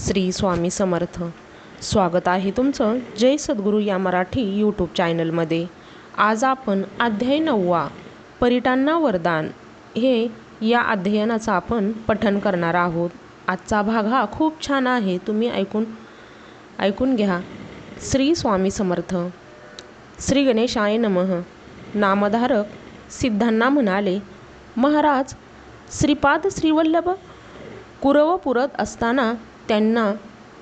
श्री स्वामी समर्थ. स्वागत आहे तुमचं जय सद्गुरू या मराठी यूट्यूब चॅनलमध्ये आज आपण अध्याय नववा परिटांना वरदान हे या अध्ययनाचं आपण पठन करणार आहोत. आजचा भाग हा खूप छान आहे तुम्ही ऐकून ऐकून घ्या. श्री स्वामी समर्थ. श्री गणेशाय नमः. नामधारक सिद्धांना म्हणाले महाराज श्रीपाद श्रीवल्लभ कुरव पुरत असताना त्यांना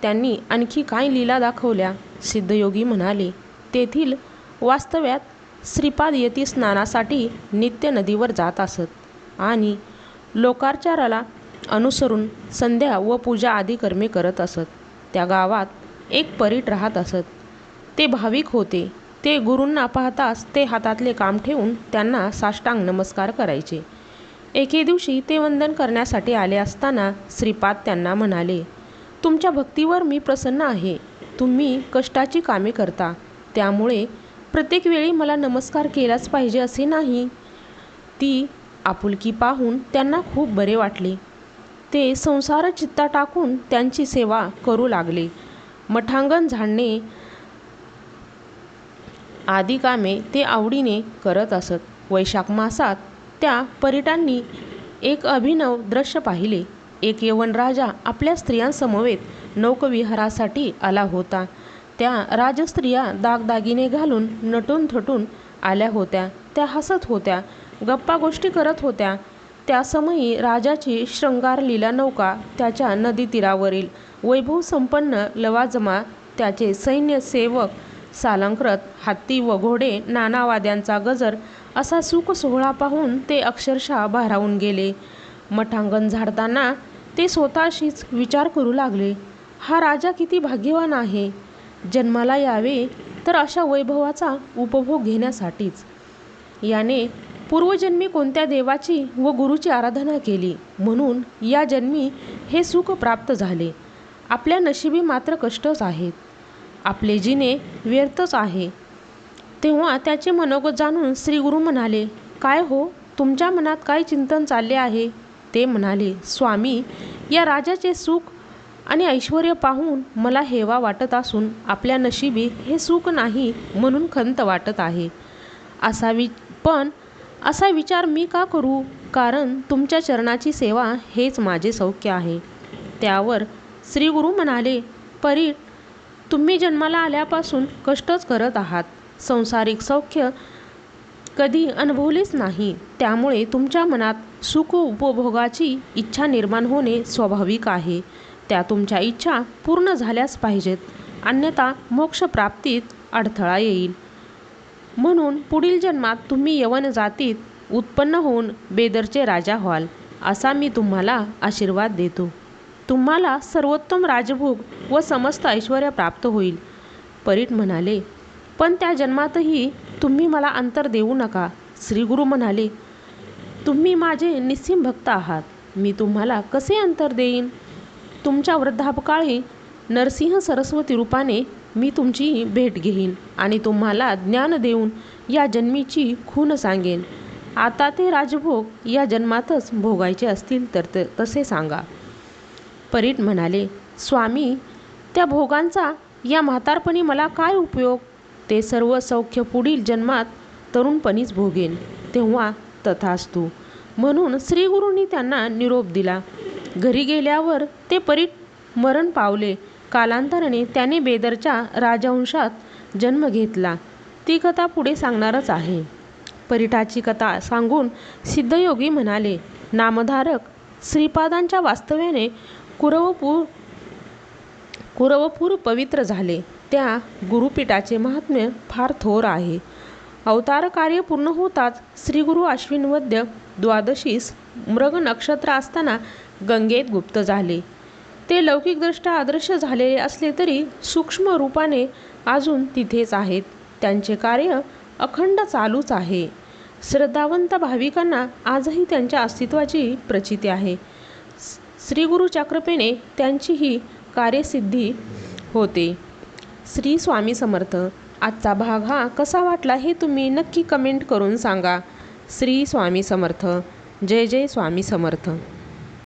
त्यांनी आणखी काय लीला दाखवल्या. सिद्धयोगी म्हणाले तेथील वास्तव्यात श्रीपाद यती स्नानासाठी नित्य नदीवर जात असत आणि लोकाचाराला अनुसरून संध्या व पूजा आदी कर्मे करत असत. त्या गावात एक परीट राहत असत. ते भाविक होते. ते गुरूंना पाहताच ते हातातले काम ठेवून त्यांना साष्टांग नमस्कार करायचे. एके दिवशी ते वंदन करण्यासाठी आले असताना श्रीपाद त्यांना म्हणाले तुमच्या भक्तीवर मी प्रसन्न आहे. तुम्ही कष्टाची कामे करता. त्यामुळे प्रत्येक वेळी मला नमस्कार केलाच पाहिजे असे नाही. ती आपुलकी पाहून त्यांना खूप बरे वाटले. ते संसार चित्ता टाकून त्यांची सेवा करू लागले. मठांगण झाडणे आदी कामे ते आवडीने करत असत. वैशाख मासात त्या परिटांनी एक अभिनव दृश्य पाहिले. एक यवन राजा आपल्या स्त्रियांसमवेत नौकविहारासाठी आला होता. त्या राजस्त्रिया दागदागिने घालून नटून थटून आल्या होत्या. त्या हसत होत्या गप्पा गोष्टी करत होत्या. त्यासमयी राजाची शृंगारलीला नौका त्याच्या नदीतीरावरील वैभवसंपन्न लवाजमा त्याचे सैन्य सेवक सालंकृत हत्ती व घोडे नाना वाद्यांचा गजर असा सुख सोहळा पाहून ते अक्षरशः भारावून गेले. मठांगण झाडताना ते स्वतःशीच विचार करू लागले. हा राजा किती भाग्यवान आहे. जन्माला यावे तर अशा वैभवाचा उपभोग घेण्यासाठीच. याने पूर्वजन्मी कोणत्या देवाची व गुरुची आराधना केली? म्हणून या जन्मी हे सुख प्राप्त झाले. आपल्या नशिबी मात्र कष्टच आहेत. आपले जिने व्यर्थच आहे. तेव्हा त्याचे मनोगत जाणून श्रीगुरु म्हणाले काय हो? तुमच्या मनात काय चिंतन चालले आहे? ते म्हणाले स्वामी या राजाचे सुख आणि ऐश्वर पाहून मला हेवा वाटत असून आपल्या नशिबी हे सुख नाही म्हणून खंत वाटत आहे. असा वि पण असा विचार मी का करू? कारण तुमच्या चरणाची सेवा हेच माझे सौख्य आहे. त्यावर श्री गुरु म्हणाले परी तुम्ही जन्माला आल्यापासून कष्टच करत आहात. संसारिक सौख्य कधी अनुभवलेच नाही. त्यामुळे तुमच्या मनात सुख उपभोगाची इच्छा निर्माण होणे स्वाभाविक आहे. त्या तुमच्या इच्छा पूर्ण झाल्याच पाहिजेत. अन्यथा मोक्षप्राप्तीत अडथळा येईल. म्हणून पुढील जन्मात तुम्ही यवन जातीत उत्पन्न होऊन बेदरचे राजा व्हाल असा मी तुम्हाला आशीर्वाद देतो. तुम्हाला सर्वोत्तम राजभोग व समस्त ऐश्वर प्राप्त होईल. परीट म्हणाले पण त्या जन्मातही तुम्ही मला अंतर देऊ नका. श्रीगुरू म्हणाले तुम्ही माझे निस्सीम भक्त आहात. मी तुम्हाला कसे अंतर देईन? तुमच्या वृद्धापकाळी नरसिंह सरस्वती रूपाने मी तुमची भेट घेईन आणि तुम्हाला ज्ञान देऊन या जन्मीची खून सांगेन. आता ते राजभोग या जन्मातच भोगायचे असतील तर ते तसे सांगा. परीट म्हणाले स्वामी त्या भोगांचा या म्हातारपणी मला काय उपयोग? ते सर्व सौख्य पुढील जन्मात तरुणपणीच भोगेन तेव्हा तथास्तू. म्हणून श्रीगुरूंनी त्यांना निरोप दिला. घरी गेल्यावर ते परीट मरण पावले. कालांतराने त्याने बेदरच्या राजवंशात जन्म घेतला. ती कथा पुढे सांगणारच आहे. परिटाची कथा सांगून सिद्धयोगी म्हणाले नामधारक श्रीपादांच्या वास्तव्याने कुरवपूर कुरवपूर पवित्र झाले. त्या गुरुपीठाचे महात्म्य फार थोर आहे. अवतार कार्य पूर्ण होताच श्रीगुरु अश्विनवद्य द्वादशीस मृग नक्षत्र असताना गंगेत गुप्त झाले. ते लौकिकदृष्ट्या अदृश्य झालेले असले तरी सूक्ष्म रूपाने अजून तिथेच आहेत. त्यांचे कार्य अखंड चालूच आहे. श्रद्धावंत भाविकांना आजही त्यांच्या अस्तित्वाची प्रचिती आहे. श्रीगुरूच्या कृपेने त्यांची ही कार्यसिद्धी होते. श्री स्वामी समर्थ आजचा भाग हा कसा वाटला हे तुम्ही नक्की कमेंट करून सांगा. श्री स्वामी समर्थ जय जय स्वामी समर्थ.